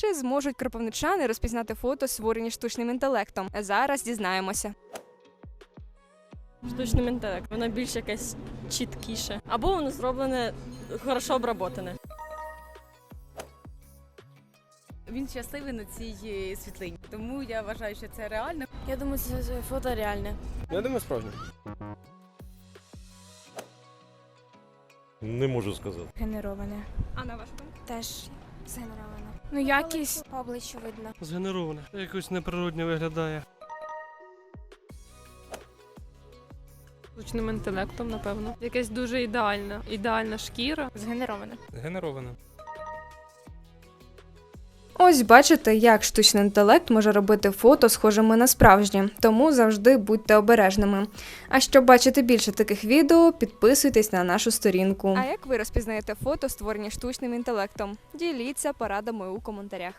Чи зможуть кропивничани розпізнати фото, створені штучним інтелектом? Зараз дізнаємося. Штучним інтелект. Воно більш якесь чіткіше. Або воно зроблене хорошо обработане. Він щасливий на цій е, світлині. Тому я вважаю, що це реально. Я думаю, це фото реальне. Я думаю, справжнє. Не можу сказати. Генероване. А на вашу думку? Теж згенероване. Ну, якість по обличчю видно. Згенерована. Якось неприродньо виглядає. Штучним інтелектом, напевно. Якась дуже ідеальна, ідеальна шкіра. Згенерована. Генероване. Ось бачите, як штучний інтелект може робити фото схожими на справжні, тому завжди будьте обережними. А щоб бачити більше таких відео, підписуйтесь на нашу сторінку. А як ви розпізнаєте фото, створені штучним інтелектом? Діліться порадами у коментарях.